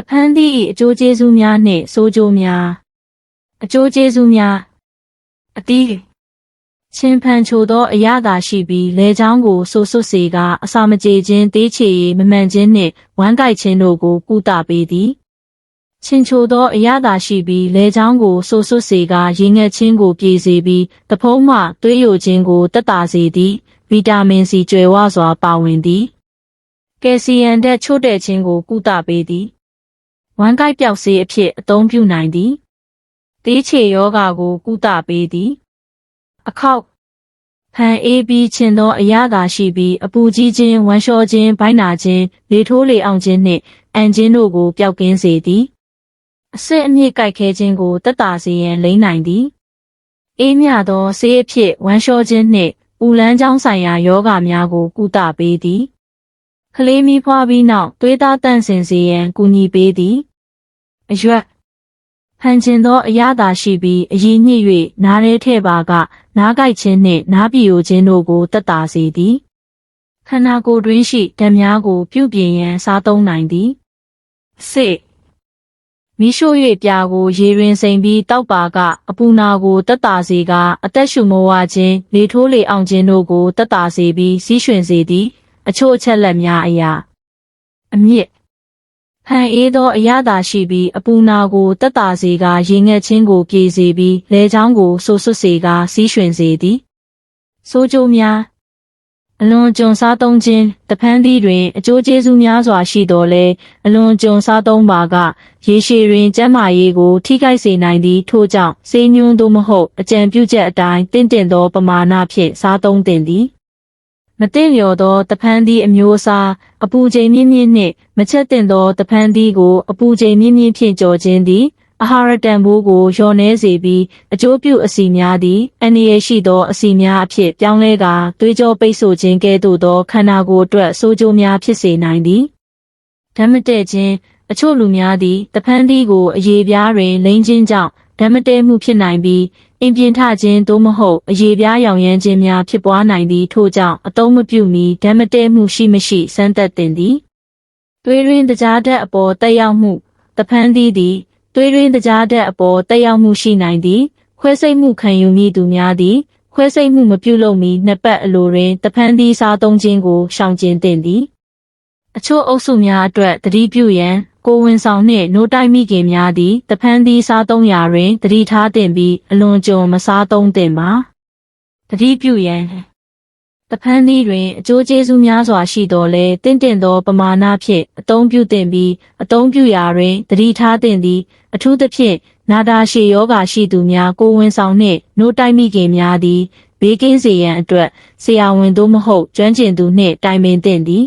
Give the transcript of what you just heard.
တဖန်းသည့်၏အကျိုးကျေးဇူးများနှင့်ဆိုးကျိုးများအကျိုးကျေးဇူးများအတီးချင်းဖန်ချိုသောအရသာရှိပြီးလေချောင်းကိုဆိုဆွတ်စေကအစာမကြေခြင်းတေးချေမမှန်ခြင်းနှင့်ဝမ်းကိုက်ခြင်းတို့ကိုကုသပေးသည်ချင်းချိုသောအရသာရှိပြီးလေချောင်းကိုဆိုဆွတ်စေကရေငတ်ခြင်းကိုပြေစေပြီးတဖုံးမှသွေးယိုခြင်းကိုတက်တာစေသည်ဗီတာမင်စီကျွယ်ဝစွာပါဝင်သည်ကယ်ဆီယမ်ဓာတ်ချို့တဲ့ခြင်းကိုကုသပေးသည် ဝမ်းကိုက်ပျောက်စေးအဖြစ်အသုံးပြုနိုင်သည်တေးချေယောဂါကို ကုသပေးသည် အခောက်ဖန်အေးပြီးခြင်းသောအရသာရှိပြီးအပူကြီးခြင်းဝမ်းလျှောခြင်းဘိုင်းနာခြင်းလေထိုးလေအောင်ခြင်းနှင့်အန်ခြင်းတို့ကိုပျောက်ကင်းစေသည်အစစ်အမြစ်ကြိုက်ခဲခြင်းကိုတက်တာစေရန်လိမ့်နိုင်သည်အေးမြသောဆေးအဖြစ်ဝမ်းလျှောခြင်းနှင့်ပူလန်းကြောင်းဆိုင်ရာယောဂများကို ကုသပေးသည်ကလေးမီးဖွားပြီးနောက်သွေးသားတန့်စင်စေရန်ကူညီပေးသည် အရွက်ဖန်ကျင်သောအရသာရှိပြီးအည်ညစ်၍နားရဲထဲပါက နားကြိုက်ခြင်းနှင့်နားပြိုခြင်းတို့ကိုတက်တာစေသည်ခန္ဓာကိုယ်တွင်းရှိဓာတ်များကို ပြုပြင်ရန်စားသုံးနိုင်သည်စေမီးရှို့၍ပြာကိုရေတွင်စိမ်ပြီးတောက်ပါက အပူနာကိုတက်တာစေကအသက်ရှူမဝခြင်းလေထိုးလေအောင်ခြင်းတို့ကိုတက်တာစေပြီးစီးရွှင်စေသည် အချို့အချက်လက်များအရာအမြင့် ဟန်အေးသောအရသာရှိပြီးအပူနာကိုတက်တာစေကရေငတ်ခြင်းကိုပြေစေပြီးလဲချောင်းကိုဆိုဆွတ်စေကစီးရွှင်စေသည်ဆိုးကျိုးများအလွန်ကြုံစားသုံးခြင်းတဖန်းသီးတွင်အကျိုးကျေးဇူးများစွာရှိတော်လဲအလွန်ကြုံစားသုံးပါကရေရှည်တွင်ကျန်းမာရေးကို ထိခိုက်စေနိုင်သည်ထို့ကြောင့်စေညွန်းသို့မဟုတ်အကြံပြုချက်အတိုင်းတင့်တယ်သောပမာဏဖြင့်စားသုံးသင့်သည် မတင့်လျော်သောတဖန်းသီးအမျိုးအစားအပူချိန်မြင့်မြင့်နှင့်မချက်တင်သောတဖန်းသီးကိုအပူချိန်မြင့်မြင့်ဖြင့်ကြော်ခြင်းသည်အာဟာရတန်ဖိုးကိုလျော့နှဲစေပြီးအကျိုးပြုအစီများသည်အန္တရာယ်ရှိသောအစီများအဖြစ်ပြောင်းလဲကာသွေးကြောပိတ်ဆို့ခြင်းကဲ့သို့သောခန္ဓာကိုယ်အတွက်ဆိုးကျိုးများဖြစ်စေနိုင်သည်ဓာတ်မတည့်ခြင်းအချို့လူများသည်တဖန်းသီးကိုအရေပြားတွင်လိမ့်ခြင်းကြောင့် ဓာတ်မတည့်မှုဖြစ်နိုင်ပြီးအင်ပြင်ထခြင်းသို့မဟုတ်အရေပြားရောင်ရမ်းခြင်းများဖြစ်ပွားနိုင်သည်ထို့ကြောင့်အသုံးမပြုမီဓာတ်မတည့်မှုရှိမရှိစမ်းသပ်သင့်သည်သွေးရင်းတကြားဓာတ်အပေါ်တက်ရောက်မှုတဖန်းသီးသည်သွေးရင်းတကြားဓာတ်အပေါ်တက်ရောက်မှုရှိနိုင်သည်ခွဲစိတ်မှုခံယူမိသူများသည်ခွဲစိတ်မှုမပြုလုပ်မီနှစ်ပတ်အလိုတွင်တဖန်းသီးစားသုံးခြင်းကိုရှောင်ကျဉ်သင့်သည် အချို့အုပ်စုများအတွက်တတိပြုရန်ကိုယ်ဝန်ဆောင်နှင့်နိုးတိုက်မိခင်များသည်တဖန်းသီးစားသုံးရာတွင်တတိထားသင့်ပြီးအလွန်ကြုံမစားသုံးသင့်ပါတတိပြုရန်တဖန်းသီးတွင်အကျိုးကျေးဇူးများစွာရှိတော်လဲတင့်တင့်သောပမာဏဖြင့်အသုံးပြုသင့်ပြီးအသုံးပြုရာတွင်တတိထားသင့်သည်အထူးသဖြင့်နာတာရှည်ယောဂါရှိသူများကိုယ်ဝန်ဆောင်နှင့်နိုးတိုက်မိခင်များသည်ဘေးကင်းစေရန်အတွက်ဆရာဝန်သို့မဟုတ်ကျွမ်းကျင်သူနှင့်တိုင်ပင်သင့်သည်